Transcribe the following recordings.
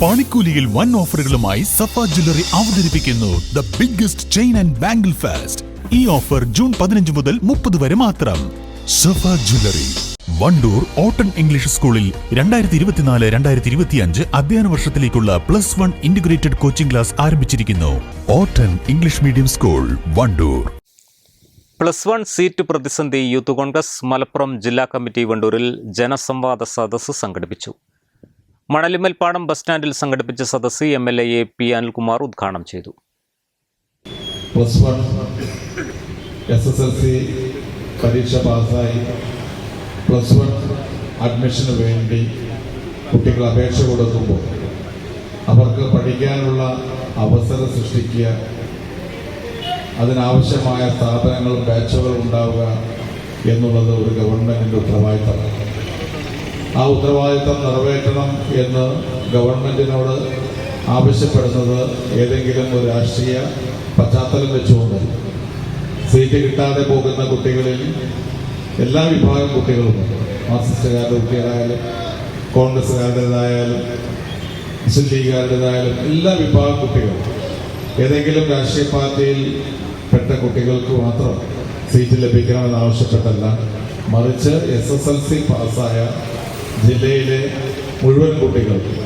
പണിക്കൂലിയിൽ വൺ ഓഫറുകളുമായി സഫ ജ്വല്ലറി അവതരിപ്പിക്കുന്നു the biggest chain and bangle fest ഈ ഓഫർ ജൂൺ പതിനഞ്ച് മുതൽ മുപ്പത് വരെ മാത്രം. സഫ ജ്വല്ലറി. വണ്ടൂർ ഓട്ടൺ ഇംഗ്ലീഷ് സ്കൂളിൽ രണ്ടായിരത്തി ഇരുപത്തിനാല് രണ്ടായിരത്തി ഇരുപത്തിയഞ്ച് അധ്യയന വർഷത്തിലേക്കുള്ള plus one integrated coaching class ആരംഭിച്ചിരിക്കുന്നു. ഓട്ടൺ English medium school Wandoor. Plus one seat പ്രതിസന്ധി യൂത്ത് കോൺഗ്രസ് മലപ്പുറം ജില്ലാ കമ്മിറ്റി വണ്ടൂരിൽ ജനസംവാദ സദസ്സ് സംഘടിപ്പിച്ചു. മണലിമൽപ്പാടം ബസ് സ്റ്റാൻഡിൽ സംഘടിപ്പിച്ച സദസ്സ് M L A P Anilkumar ഉദ്ഘാടനം ചെയ്തു. Plus one S S L C പരീക്ഷ പാസ്സായി. പ്ലസ് വൺ അഡ്മിഷന് വേണ്ടി കുട്ടികൾ അപേക്ഷ കൊടുക്കുമ്പോൾ അവർക്ക് പഠിക്കാനുള്ള അവസരം സൃഷ്ടിക്കുക അതിനാവശ്യമായ സ്ഥാപനങ്ങളും ബാച്ചുകളും ഉണ്ടാവുക എന്നുള്ളത് ഒരു ഗവൺമെന്റിന്റെ ഉത്തരവാദിത്തമാണ്. ആ ഉത്തരവാദിത്തം നിറവേറ്റണം എന്ന് ഗവൺമെന്റിനോട് ആവശ്യപ്പെടുന്നത് ഏതെങ്കിലും ഒരു രാഷ്ട്രീയ പശ്ചാത്തലം വെച്ചുകൊണ്ട്. സീറ്റ് കിട്ടാതെ പോകുന്ന കുട്ടികളിൽ എല്ലാ വിഭാഗം കുട്ടികളും മാർക്സിസ്റ്റുകാരുടെ കുട്ടികളായാലും കോൺഗ്രസ്സുകാരുടേതായാലും മുസ്ലിം ലീഗുകാരുടേതായാലും എല്ലാ വിഭാഗം കുട്ടികളും. ഏതെങ്കിലും രാഷ്ട്രീയ പാർട്ടിയിൽ പെട്ട കുട്ടികൾക്ക് മാത്രം സീറ്റ് ലഭിക്കണമെന്ന് ആവശ്യപ്പെട്ടല്ല മറിച്ച് എസ് എസ് എൽ സി പാസ്സായ ജില്ലയിലെ മുഴുവൻ കുട്ടികൾക്കും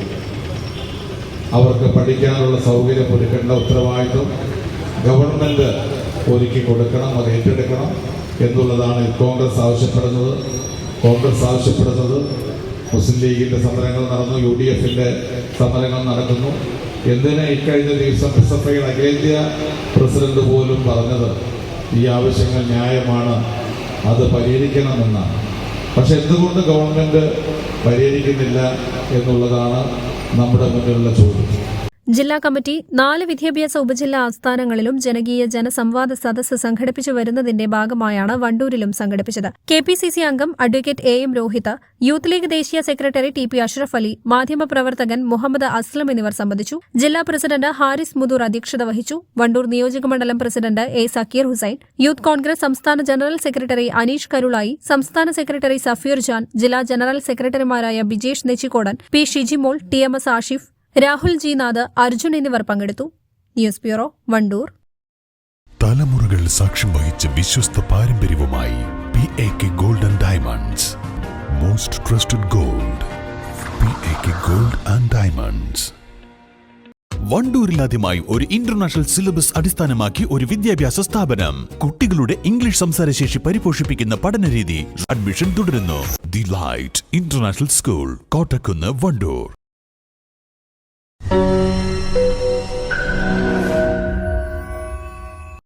അവർക്ക് പഠിക്കാനുള്ള സൗകര്യം ഒരുക്കേണ്ട ഉത്തരവാദിത്വം ഗവൺമെന്റ് ഒരുക്കി കൊടുക്കണം അത് ഏറ്റെടുക്കണം എന്നുള്ളതാണ് കോൺഗ്രസ് ആവശ്യപ്പെടുന്നത്. കോൺഗ്രസ് ആവശ്യപ്പെടുന്നത് മുസ്ലിം ലീഗിന്റെ സമരങ്ങൾ നടന്നു യു ഡി എഫിന്റെ സമരങ്ങൾ നടക്കുന്നു. എന്തിന് ഇക്കഴിഞ്ഞ ദിവസം എസ് എഫ് അഖിലേന്ത്യാ പ്രസിഡന്റ് പോലും പറഞ്ഞത് ഈ ആവശ്യങ്ങൾ ന്യായമാണ് അത് പരിഹരിക്കണമെന്നാണ്. പക്ഷെ എന്തുകൊണ്ട് ഗവൺമെന്റ് പരിഹരിക്കുന്നില്ല എന്നുള്ളതാണ് നമ്മുടെ മുന്നിലുള്ള ചോദ്യം. ജില്ലാ കമ്മിറ്റി നാല് വിദ്യാഭ്യാസ ഉപജില്ലാ ആസ്ഥാനങ്ങളിലും ജനകീയ ജനസംവാദ സദസ്സ് സംഘടിപ്പിച്ചു വരുന്നതിന്റെ ഭാഗമായാണ് വണ്ടൂരിലും സംഘടിപ്പിച്ചത്. കെ പി സി സി അംഗം advocate A M Rohit youth league ദേശീയ secretary T P Ashraf Ali മാധ്യമപ്രവർത്തകൻ മുഹമ്മദ് അസ്ലം എന്നിവർ സംബന്ധിച്ചു. ജില്ലാ പ്രസിഡന്റ് ഹാരിസ് മുദൂർ അധ്യക്ഷത വഹിച്ചു. വണ്ടൂർ നിയോജകമണ്ഡലം president A Zakir Hussain youth congress സംസ്ഥാന ജനറൽ സെക്രട്ടറി അനീഷ് കരുളായി സംസ്ഥാന സെക്രട്ടറി സഫീർ ജാൻ ജില്ലാ ജനറൽ സെക്രട്ടറിമാരായ Bijesh Nechikodan P Shijimol T M S Ashif Rahul G Nath Arjun എന്നിവർ പങ്കെടുത്തു. News bureau Wandoor. തലമുറകൾ സാക്ഷ്യം വഹിച്ച വിശ്വസ്ത പാരമ്പര്യവുമായി P A K golden diamonds most trusted gold P A K gold and diamonds വണ്ടൂരിൽ വണ്ടൂരിലാദ്യമായി ഒരു ഇന്റർനാഷണൽ സിലബസ് അടിസ്ഥാനമാക്കി ഒരു വിദ്യാഭ്യാസ സ്ഥാപനം. കുട്ടികളുടെ ഇംഗ്ലീഷ് സംസാരശേഷി പരിപോഷിപ്പിക്കുന്ന പഠനരീതി അഡ്മിഷൻ തുടരുന്നു. The light international school Kottakkunnu Wandoor.